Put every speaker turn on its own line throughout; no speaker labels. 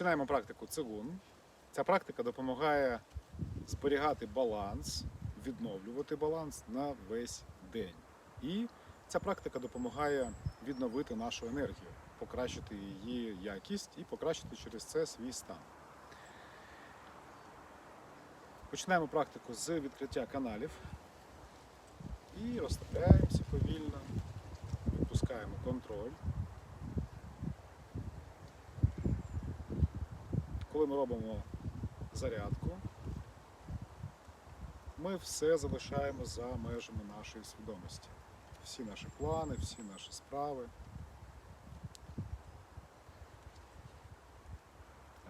Починаємо практику цигун. Ця практика допомагає зберігати баланс, відновлювати баланс на весь день. І ця практика допомагає відновити нашу енергію, покращити її якість і покращити через це свій стан. Починаємо практику з відкриття каналів і розслабляємося повільно, відпускаємо контроль. Коли ми робимо зарядку, ми все залишаємо за межами нашої свідомості. Всі наші плани, всі наші справи.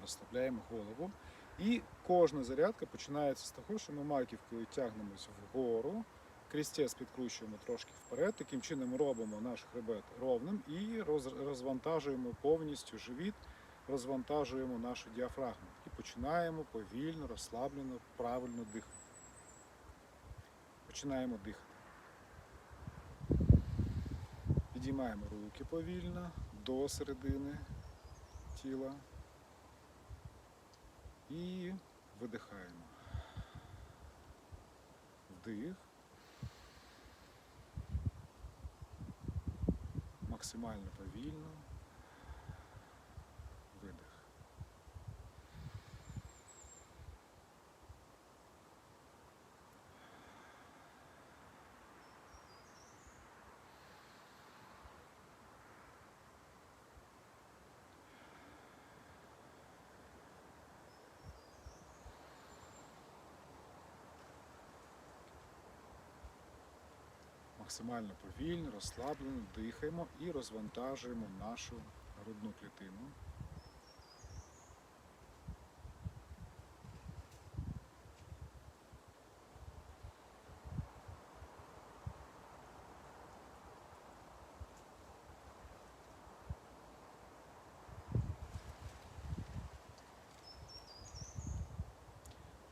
Розслабляємо голову. І кожна зарядка починається з того, що ми маківкою тягнемося вгору, крістець підкручуємо трошки вперед. Таким чином робимо наш хребет ровним і роз- розвантажуємо повністю живіт, розвантажуємо нашу діафрагму. І починаємо повільно, розслаблено, правильно дихати. Починаємо дихати. Підіймаємо руки повільно до середини тіла. І видихаємо. Вдих. Максимально повільно. Максимально повільно, розслаблено дихаємо і розвантажуємо нашу грудну клітину.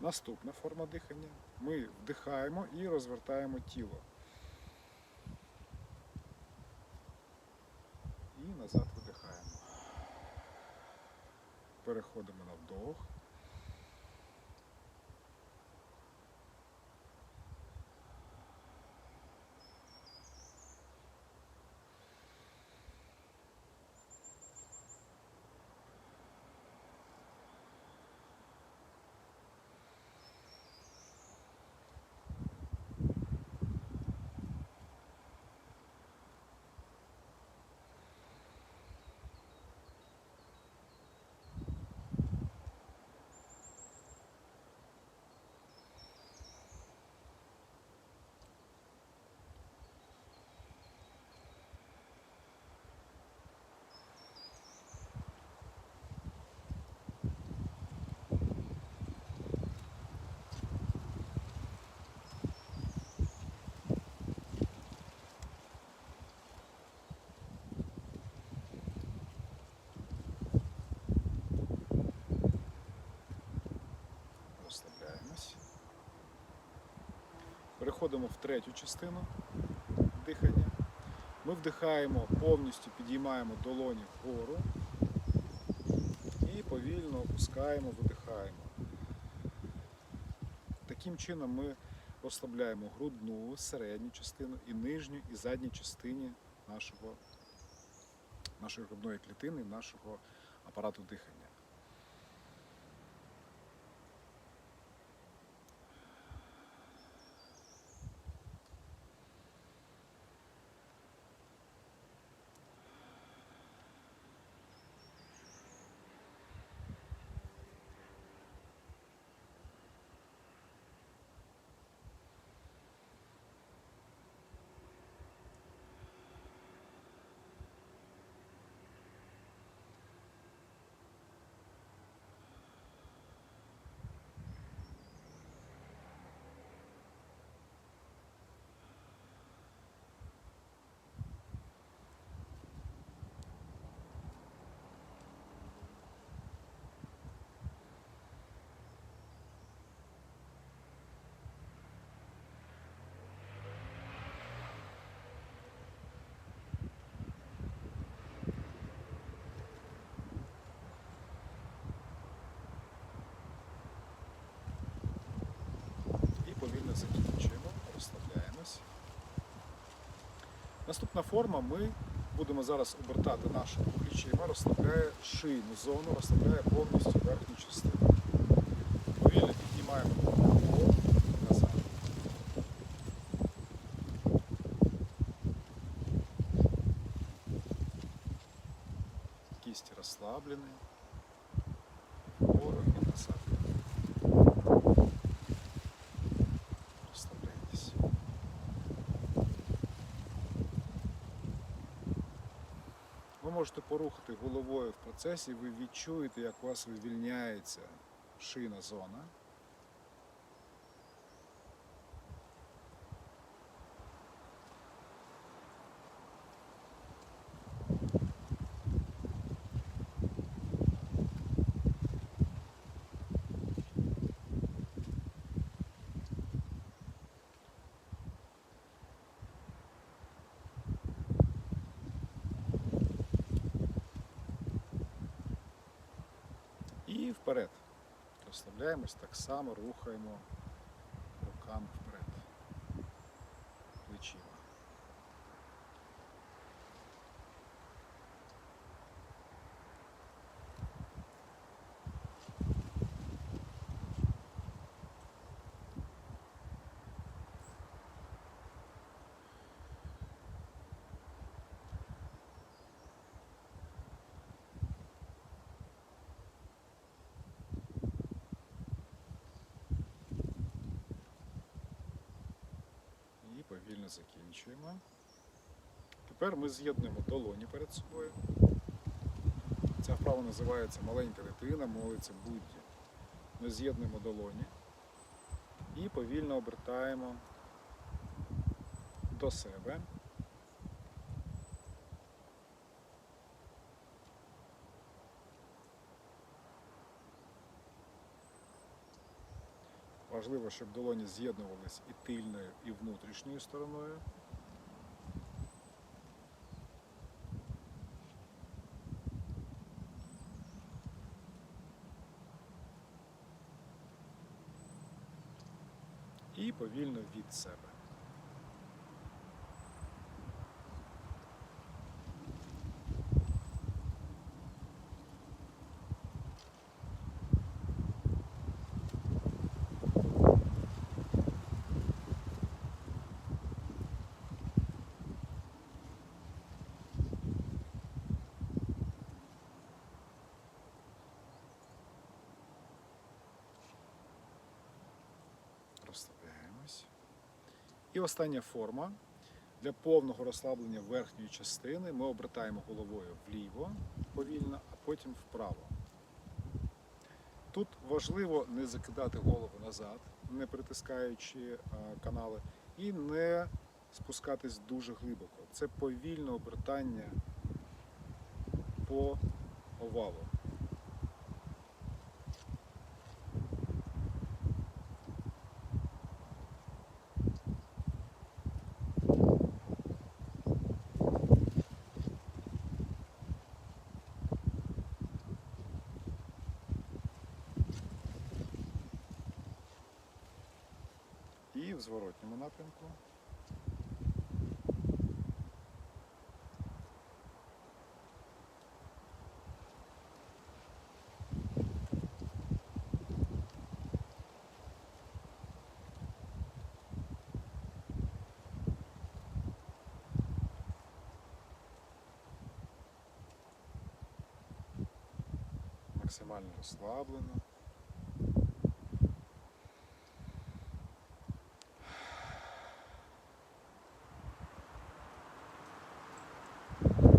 Наступна форма дихання. Ми вдихаємо і розвертаємо тіло. І назад видихаємо. Переходимо на вдох. Розслабляємось. Переходимо в третю частину дихання. Ми вдихаємо, повністю підіймаємо долоні вгору і повільно опускаємо, видихаємо. Таким чином ми розслабляємо грудну, середню частину і нижню і задню частині нашого, нашої грудної клітини, нашого апарату дихання. Наступна форма ми будемо зараз обертати нашими плечима, розслабляє шийну зону, розслабляє повністю верхню частину. Повільно піднімаємо голову назад. Кисти расслаблены. Ворог и назад. Розслабляйтесь. Ви можете порухати головою в процесі, ви відчуєте, як у вас вивільняється шийна зона. І вперед. Розслабляємось, так само рухаємо руками вперед. Закінчуємо. Тепер ми з'єднуємо долоні перед собою. Ця вправа називається маленька дитина, молиться Будді. Ми з'єднуємо долоні і повільно обертаємо до себе. Важливо, щоб долоні з'єднувалися і тильною, і внутрішньою стороною. І повільно від себе. Розслабляємось. І остання форма. Для повного розслаблення верхньої частини ми обертаємо головою вліво повільно, а потім вправо. Тут важливо не закидати голову назад, не притискаючи е, канали, і не спускатись дуже глибоко. Це повільне обертання по овалу. В зворотньому напрямку. Максимально розслаблено.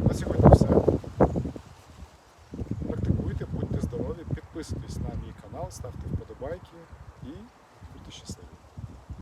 На сьогодні все. Практикуйте, будьте здорові, підписуйтесь на мій канал, ставте вподобайки і будьте щасливі.